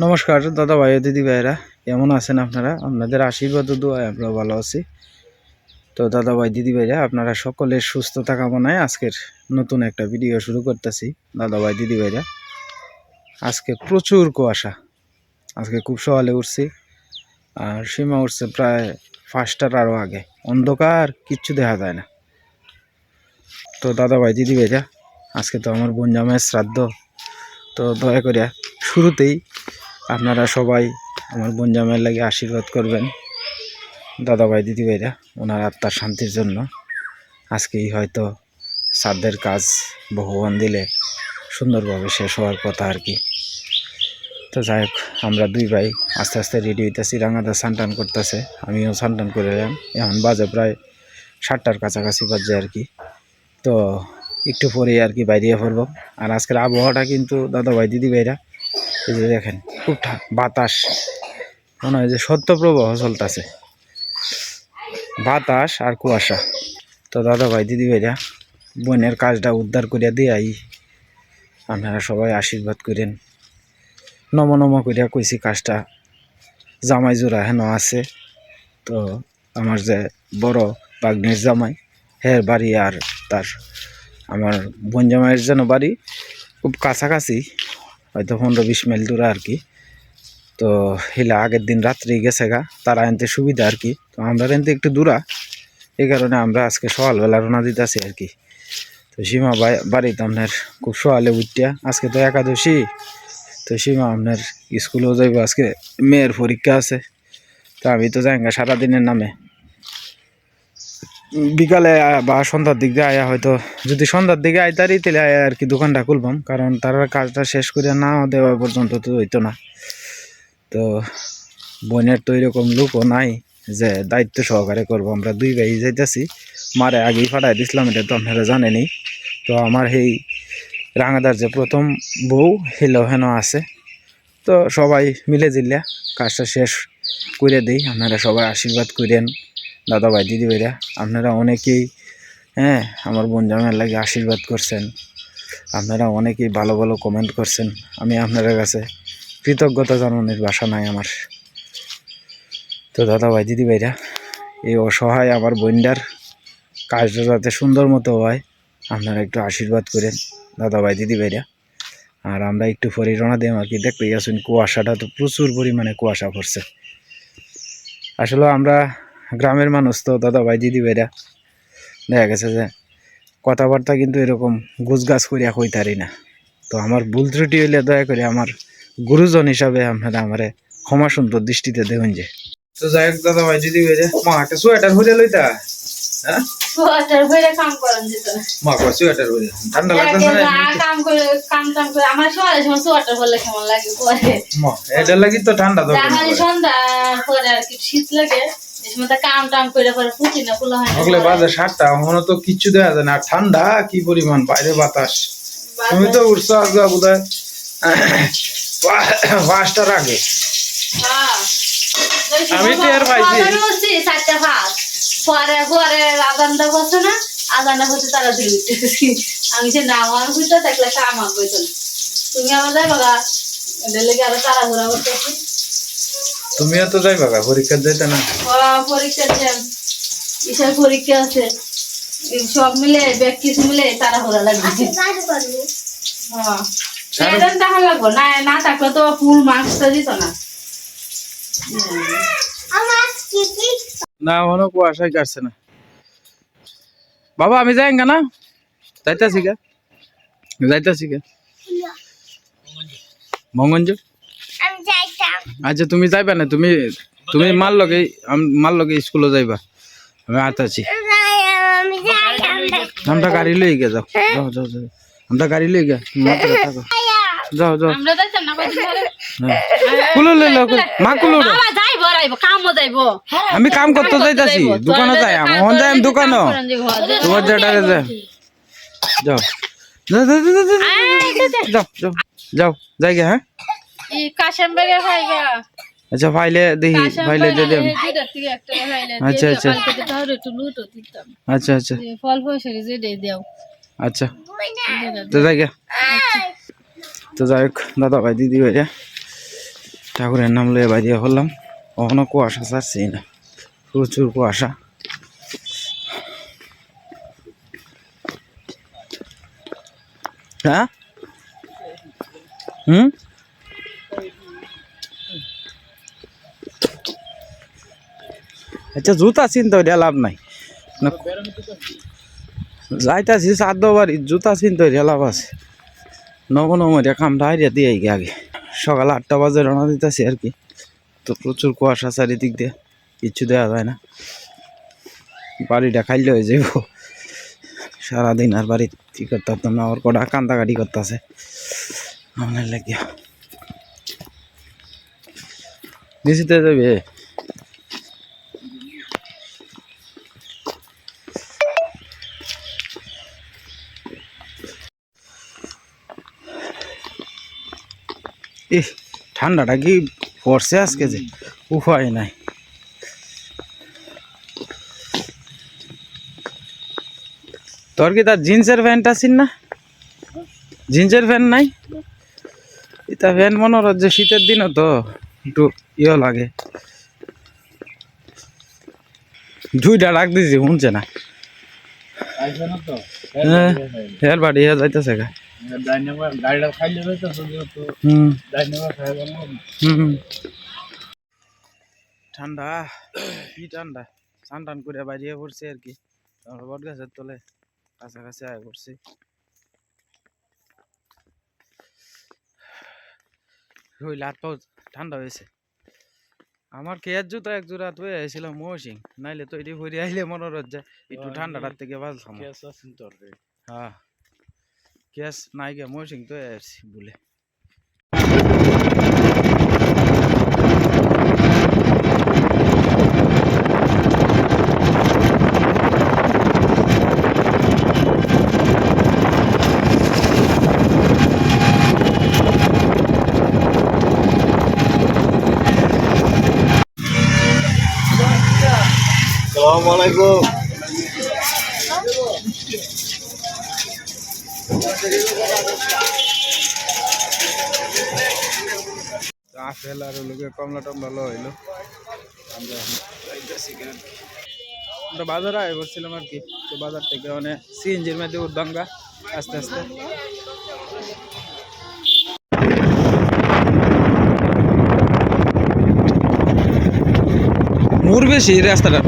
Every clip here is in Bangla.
নমস্কার, দাদা ভাই দিদি ভাইরা কেমন আছেন আপনারা? আপনাদের আশীর্বাদ ও দোয়ায় আমরা ভালো আছি। তো দাদা ভাই, দিদি ভাইরা, আপনারা সকলের সুস্থতা কামনায় আজকের নতুন একটা ভিডিও শুরু করতেছি। দাদা ভাই, দিদি ভাইরা, আজকে প্রচুর কুয়াশা। আজকে খুব সকালে উঠছি, আর সীমা উঠছে প্রায় পাঁচটার আরও আগে। অন্ধকার, কিচ্ছু দেখা যায় না। তো দাদা ভাই, দিদি ভাইরা, আজকে তো আমার বোন জামাইয়ের শ্রাদ্ধ। তো দয়া করিয়া শুরুতেই আপনারা সবাই আমার বোন জামাইয়ের লাগে আশীর্বাদ করবেন। দাদাভাই, দিদিভাইরা, ওনার আত্মার শান্তির জন্য। আজকেই হয়তো শ্রাদ্ধের কাজ ভগবান দিলে সুন্দরভাবে শেষ হওয়ার কথা আর কি। তো যাই হোক, আমরা দুই ভাই আস্তে আস্তে রেডি হইতেছি। রাঙাদা স্নান করতেছে। আমিও স্নান করে এলাম। এখন বাজে প্রায় সাতটার কাছাকাছি বাজে আর কি। তো একটু পরে আর কি বাইরে পড়ব আর আজকের আবহাওয়াটা কিন্তু দাদা ভাই দিদি ভাইরা এই যে দেখেন, খুব বাতাস। মনে হয় যে সত্যপ্রবাহ চলতেছে। বাতাস আর কুয়াশা। তো দাদা ভাই দিদি ভাইরা বোনের কাজটা উদ্ধার করিয়া দিয়াই আপনারা সবাই আশীর্বাদ করেন। নম নম করিয়া কইছি কাজটা। জামাই জোড়া হেন আছে। তো আমার যে বড় বাগনির জামাই, হের বাড়ি আর তার আমার বোন জামাইয়ের যেন বাড়ি খুব কাছাকাছি হয়তো পনেরো বিশ মাইল দূরে আর কি। তো হিলা আগের দিন রাত্রে গেছে গা, তারা আনতে সুবিধা আর কি। তো আমরা এনতে একটু দূরা এই কারণে আমরা আজকে সকালবেলা রওনা দিতেছি আর কি। তো সীমা বাড়িতে আপনার খুব সকালে উঠিয়া, আজকে তো একাদশী, তো সীমা আপনার স্কুলেও যাইব আজকে, মেয়ের পরীক্ষা আছে। তো আমি তো যাই সারাদিনের নামে। বিকালে বা সন্ধ্যার দিক দিয়ে আয়া হয়তো, যদি সন্ধ্যার দিকে আইতারি তাহলে আয়া আর কি দোকানটা খুলবাম, কারণ তারা কাজটা শেষ করে না দেওয়া পর্যন্ত তো হইতো না। তো বোনের তো এরকম লোকও নাই যে দায়িত্ব সহকারে করব, আমরা দুই ভাই যাইতেছি, মারে আগেই ফাটাই দিছিলাম, এটা তো আপনারা জানেনি তো আমার সেই রাঙাদার যে প্রথম বউ, হেলো হেন আছে। তো সবাই মিলে জিল্লা কাজটা শেষ করে দিই, আপনারা সবাই আশীর্বাদ করেন দাদা ভাই দিদি ভাইরা আপনারা অনেকেই হ্যাঁ আমার বোন জামাইয়ের লাগে আশীর্বাদ করছেন। আপনারা অনেকেই ভালো ভালো কমেন্ট করছেন। আমি আপনাদের কাছে কৃতজ্ঞতা জানানোর বাসা নাই আমার। তো দাদা ভাই দিদি ভাইরা এই অসহায় আমার বোনটার কাজটা যাতে সুন্দর মতো হয়, আপনারা একটু আশীর্বাদ করেন দাদা ভাই দিদি ভাইরা আর আমরা একটু পরে রওনা আর কি দেখতে গেছেন, কুয়াশাটা তো প্রচুর পরিমাণে কুয়াশা পড়ছে। আসলে আমরা গ্রামের মানুষ তো দাদা ভাই দিদি ভাইরা দেখা গেছে যে কথাবার্তা কিন্তু এরকম গুছগাছ করিয়া কইতারি না। তো আমার ভুল ত্রুটি হইলে দয়া করে আমার গুরুজন হিসাবে আপনারা আমারে ক্ষমা সুন্দর দৃষ্টিতে দেখুন যে। তো যাই হোক দাদা ভাই দিদি ভাইরা মা একটা সোয়েটার হইলে লইতা? হ্যাঁ? সোয়াটার ভরে কাম করেন যেত না মা কয় সোয়েটার হইলে ঠান্ডা লাগতেছে না? কাম করে কাম টাম করে আমার সকালে সময় সোয়াটার পরলে কেমন লাগে? মা এটা লাগি তো ঠান্ডা দরকার সন্ধ্যা পরে আর কি শীত লাগে। ওগুলো বাজে সাতটা এখনও তো কিচ্ছু দেখা যায় না। ঠান্ডা কি পরিমাণ বাইরে বাতাস। তুমি তো উঠছো আজকে বোধহয়। পাঁচটার আগে হ্যাঁ। আমি টের পাইছি। পরে পরে আজানটা বসে না আজানটা হচ্ছে তারা ধরে উঠতেছি। আমি যে না আমার বুঝতে থাকলে কামাক বইতো তুমি আমার যাই বাবা এদের লেগে আরও তাড়াহুড়া করতেছি। তুমিও তো যাই গা, পরীক্ষা দিতে না? পরীক্ষা দেন। কিসের পরীক্ষা আছে। সব মিলে ব্যাগ কিছু মিলে তাড়াহুড়া লাগবে। হ্যাঁ। দেখা লাগবো। না না থাকলে তো ফুল মার্কসটা দিত না। না কুয়াশায় কাটছে না। বাবা আমি যাই না? যাইতাছি গা। যাইতাছি গা। মঙ্গঞ্জ আচ্ছা তুমি যাইবা না তুমি তুমি মার লগে মার লগে স্কুলে যাইবা আমি আতাছি আমরা গাড়ি লই গে যাও যাও যাও যাও আমরা গাড়ি লই গে থাকো যাও যাও হ্যাঁ। কুলো লই লো মা কুলো উঠো। যাইব রাইব কামও যাইব আমি কাম করতে যাইতাছি দোকানে যাই আমার যাই আমি দোকানও তোমার যেটারে যা যাও যাও যাও যাও, যাও, যাও, যাও যাও যাই গে হ্যাঁ এই কাশেম বেগে খাইবা আচ্ছা ফাইলে দেখি ফাইলে দিয়ে দেব আচ্ছা, আচ্ছা। আচ্ছা। আচ্ছা ফল পয়সা যে দিয়ে দাও। আচ্ছা। তো যাই গে। তো যাই হোক দাদা ভাই দিদি ভাইরা ঠাকুরের নাম লয়ে বাইরে হলাম। কখনো কুয়াশা ছাড়ছি না। প্রচুর কুয়াশা। হ্যাঁ? হুম? আচ্ছা জুতা চিন্তা ওইটা লাভ নাই। যাইতাছি সাধ্য বাড়ি, জুতা চিন্তা ওইটা লাভ আছে। নব নমরিয়া কামটা হারিয়া দিয়ে আগে আগে। সকাল আটটা বাজে রওনা দিতেছি আর কি। তো প্রচুর কুয়াশা চারিদিক দিয়ে, কিচ্ছু দেওয়া যায় না। বাড়িটা খাইলে হয়ে যাইব। সারাদিন আর বাড়ি কি করতে পারতাম না, ওর কটা কান্দাকাটি করতেছে। আমার লাগিয়া দিছিতে যাবে? ঠান্ডাটা কি পড়ছে আজকে যে? উপায় নাই। তোর কি তার জিন্সের প্যান্ট আছিস না? জিন্সের প্যান্ট নাই? এটা প্যান্ট মনে হচ্ছে যে শীতের দিনও তো একটু ইয়ে লাগে। দুইটা রাখ দিছি শুনছে না? হ্যাঁ হের বাড়ি হ্যাঁ যাইতেছে গা। গাড়িটা খাইলে হয়তো তো হুম। ডাইনেমা খাই হুম ঠান্ডা কি ঠান্ডা? স্নান টান করে বাইরে পড়ছে আর কি। আমরা বট গাছের তলে কাছাকাছি আয় পড়ছি। হইলে হাত পাও ঠান্ডা হয়েছে। আমার কেয়ার জুতো এক জোড়া তো এসেছিলাম মৌসিং নাইলে তো এটি ভরে আইলে মনে হচ্ছে একটু ঠান্ডাটার থেকে বাঁচলাম। হ্যাঁ। কেস নাই গে মৌসিং তো এসছি বলে সালামু কমলা টমলা হইল। বাজারে আয় করছিলাম আর কি। তো বাজার থেকে মানে সিএনজির মধ্যে উঠবাঙ্গা আস্তে আস্তে। মুর বেশি রাস্তাটা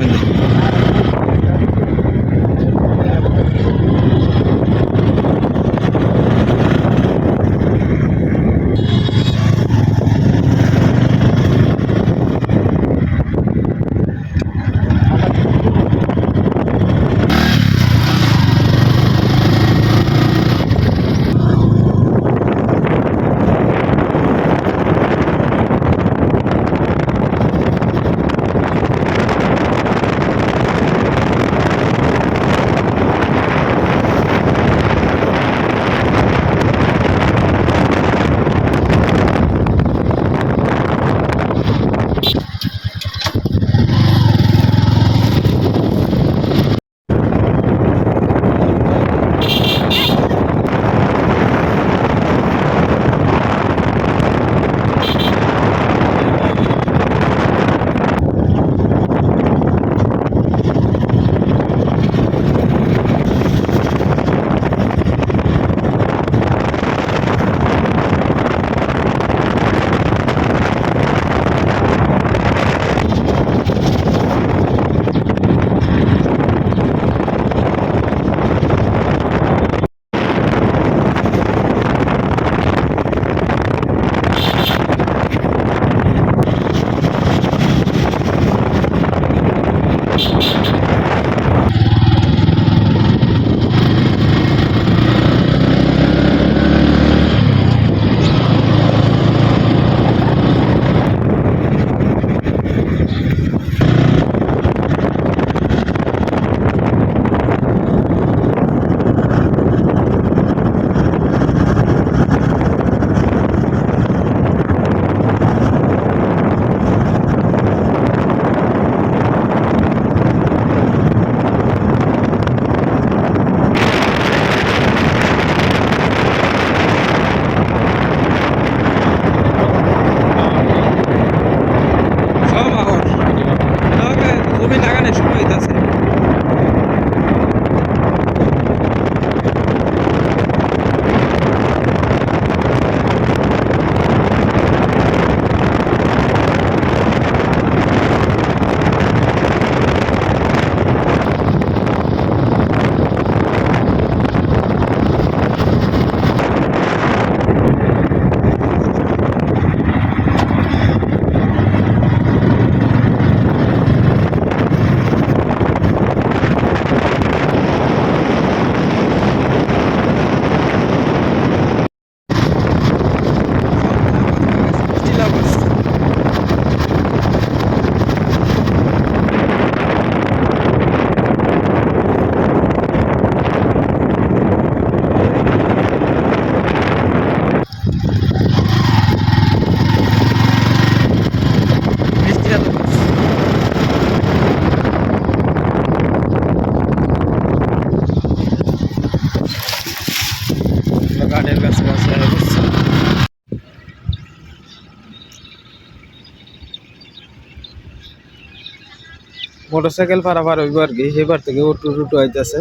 পেলে মোটর সাইকেল পারাপার হইব আর কি সেবার থেকে অটো টুটো আইতেছে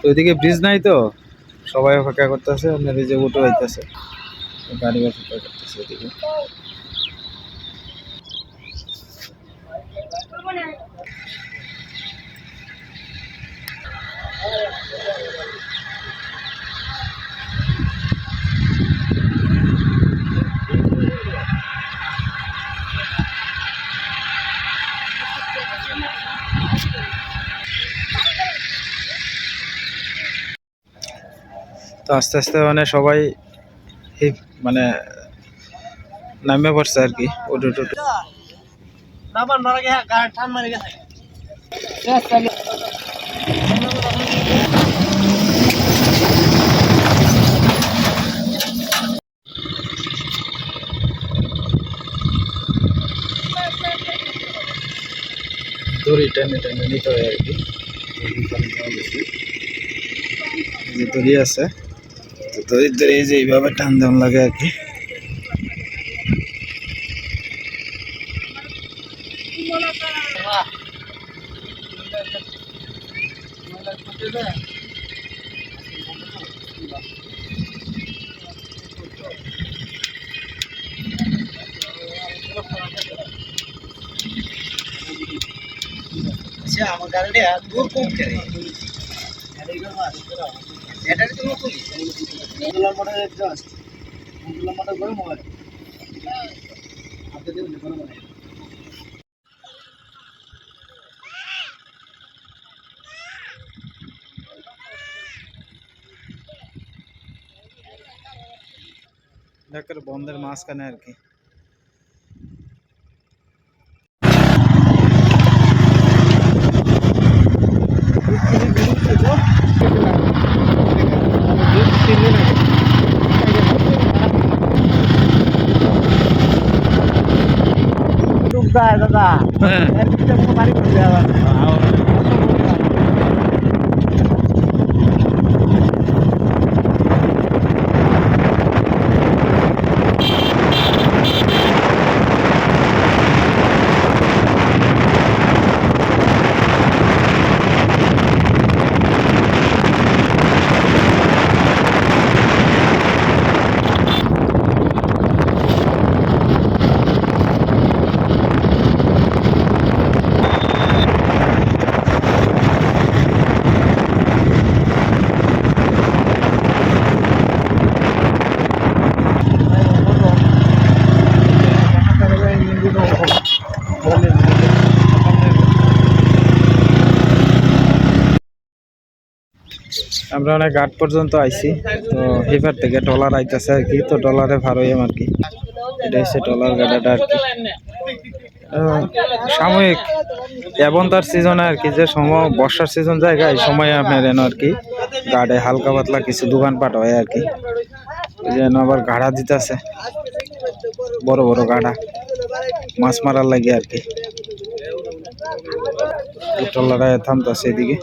তো ওইদিকে ব্রিজ নাই তো, সবাই অপেক্ষা করতেছে, আপনার এই যে অটো আইতেছে গাড়ি অপেক্ষা করতেছে ওইদিকে। তো আস্তে আস্তে মানে সবাই মানে নামে পড়ছে আর কি অটো টুটো ঠান দড়ি টেনে টেনে নিতে হয় আর কি। দড়ি আছে। তো এই যে এইভাবে টান দেওয়ান লাগে আর কি। আচ্ছা আমার গাড়িটা দূর কম করে এটা তো নতুন মডেল মডেল করে মোবাইল আপনি দেখুন কোনো মানে ঢাকার বন্ধের মাঝখানে আর কি। ডুব যায় দাদা। হ্যাঁ। বাড়ি আমরা অনেক ঘাট পর্যন্ত আইছি। তো এবার থেকে ডলার আইতেছে আর কি, তো ডলারে ভার হইম আর কি। এটা হচ্ছে ডলার গাড়াটা আর কি। সাময়িক এবং তার সিজনে আর কি, যে সময় বর্ষার সিজন জায়গা এই সময় আপনার এনে আর কি গাড়ে হালকা পাতলা কিছু দোকানপাট হয় আর কি। যেন আবার গাড়া দিতেছে, বড় বড় গাড়া মাছ মারার লাগে আর কি। টলারায় থামতাছে এদিকে।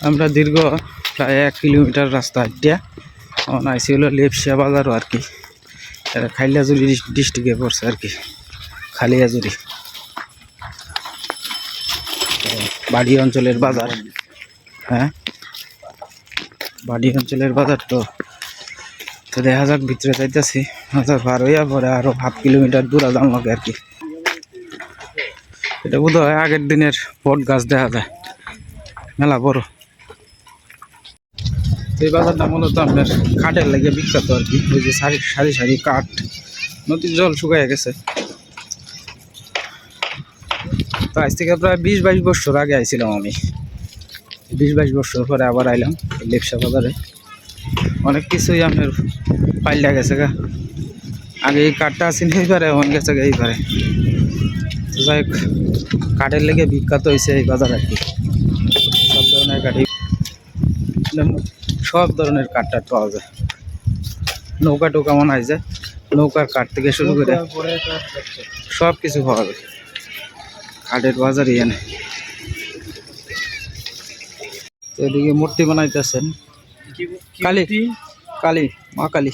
আমরা দীর্ঘ প্রায় এক কিলোমিটার রাস্তা হাঁটিয়া আইসি হলো লেপসিয়া বাজারও আর কি। এটা খাইলাজুরি ডিস্ট্রিক্টে পড়ছে আর কি খালিয়াজুরি বাড়ি অঞ্চলের বাজার হ্যাঁ? বাড়ি অঞ্চলের বাজার তো তো দেখা যাক, ভিতরে যাইতেছি। পার হইয়া পরে আরও হাফ কিলোমিটার দূরা দাম লাগে আর কি। এটা বোধ হয় আগের দিনের বট গাছ দেখা যায়। মেলা বড়। এই বাজারটা মূলত আপনার কাঠের লাগে বিখ্যাত আর কি। ওই যে সারি সারি সারি কাঠ, নদীর জল শুকায় গেছে। তো আজ থেকে প্রায় বিশ বাইশ বছর আগে আইছিলাম আমি। বিশ বাইশ বছর পরে আবার আইলাম লেপসা বাজারে। অনেক কিছুই আপনার পাল্টা গেছে গা। আগে এই কাঠটা আসেন এইবারে অনেক গেছে গা এইবারে। তো যাই হোক কাঠের লেগে বিখ্যাত হয়েছে এই বাজার আর কি। সব ধরনের কাঠই। সব ধরনের কাঠ টাঠ পাওয়া যায়। নৌকা টোকা মনে হয় যায় নৌকার কাঠ থেকে শুরু করে সব কিছু পাওয়া যায়। কাঠের বাজারই এনে। তো এদিকে মূর্তি বানাইতেছেন। কি- কি কালী মূর্তি? কালী মা কালী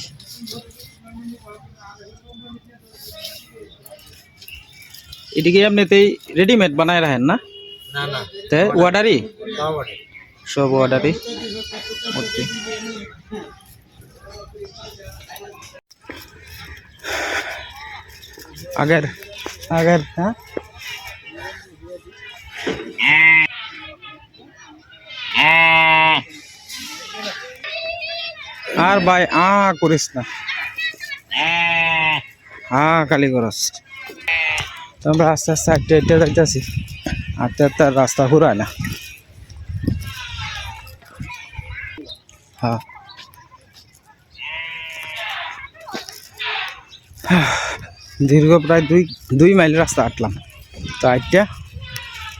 এদিকে এমনিতেই রেডিমেড বানায় রাখেন না না না তে অর্ডারই তাও বটে। সব অর্ডারই মূর্তি আগের আগের হ্যাঁ আর ভাই, আ করিস না। হ্যাঁ খালি করস। তো আমরা আস্তে আস্তে হাঁটতে হাঁটতে যাইতেছি। হাঁটতে আর রাস্তা ঘুরায় না। হ্যাঁ দীর্ঘ প্রায় দুই দুই মাইল রাস্তা হাঁটলাম। তো হাঁটটা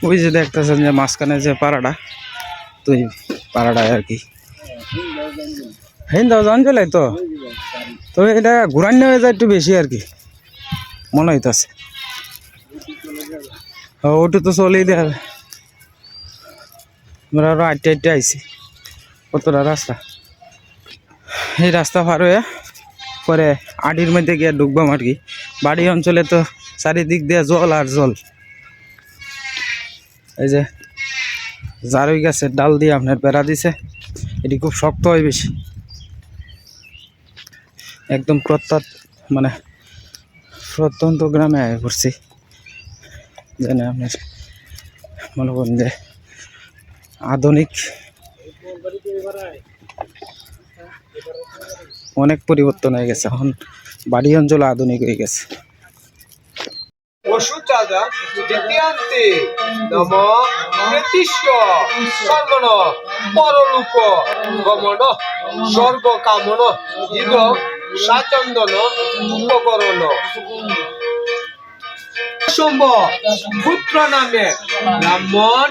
ওই যে দেখতেছেন যে মাঝখানে যে পাড়াটা, তো পাড়াটায় আর কি। হিন্দাও জান চলে তো? তো এটা ঘুরান হয়ে যায় একটু বেশি আর কি। মনে হইতাছে। ওটা তো চলেই দেবে আমরা আরও আটটা আটটা আইছি। কতটা রাস্তা? এই রাস্তা পার হয়ে পরে আডির মধ্যে গিয়ে ঢুকবাম আর কি। বাড়ি অঞ্চলে তো চারিদিক দিয়ে জল আর জল। এই যে, জারুই গাছের ডাল দিয়ে আপনার বেড়া দিছে। এটি খুব শক্ত হয় বেশি। একদম প্রত্যন্ত মানে প্রত্যন্ত গ্রামে আয় করছি। জানে আপনার মনে করেন যে আধুনিক অনেক পরিবর্তন হয়ে গেছে। এখন বাড়ি অঞ্চল আধুনিক হয়ে গেছে। পরলোক গমন স্বর্গ কামন ইদ সাচন্দন উপকরণ সম্ভ পুত্র নামে ব্রাহ্মণ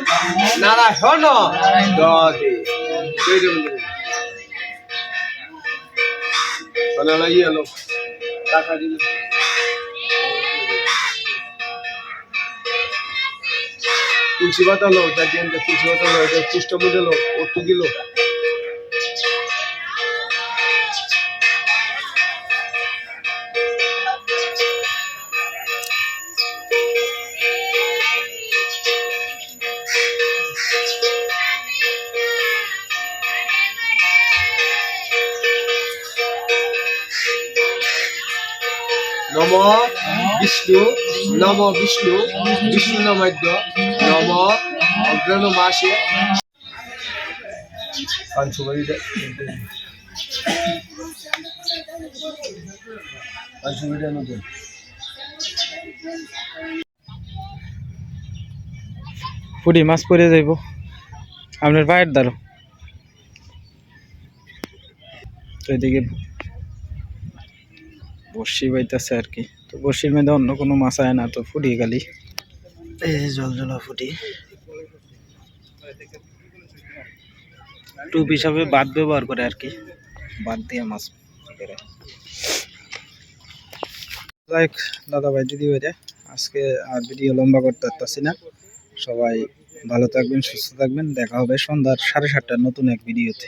নারায়ণ দদে। তুলসী পাতা লো যার জন্য তুলসী পাতা লো এটা পুষ্টমূল্য লো অট্টু গিল বিষ্ণু নম বিষ্ণু বিষ্ণু নমদ্য নম অগ্রণ মাসে। পুরি মাছ পরে যাইব। আপনার পায়ের দ্বারো তো এদিকে বর্ষি বাইতেছে আর কি। তো বর্ষির মধ্যে অন্য কোনো মাছ আয় না তো ফুটি খালি। এই যে জল জলা ফুটি। টুপ হিসাবে বাদ ব্যবহার করে আর কি। বাদ দিয়ে মাছ হোক, দাদা ভাই দিদি ভাইরা আজকে আর ভিডিও লম্বা করতে পারতাছি না। সবাই ভালো থাকবেন সুস্থ থাকবেন। দেখা হবে সন্ধ্যার সাড়ে সাতটার নতুন এক ভিডিওতে।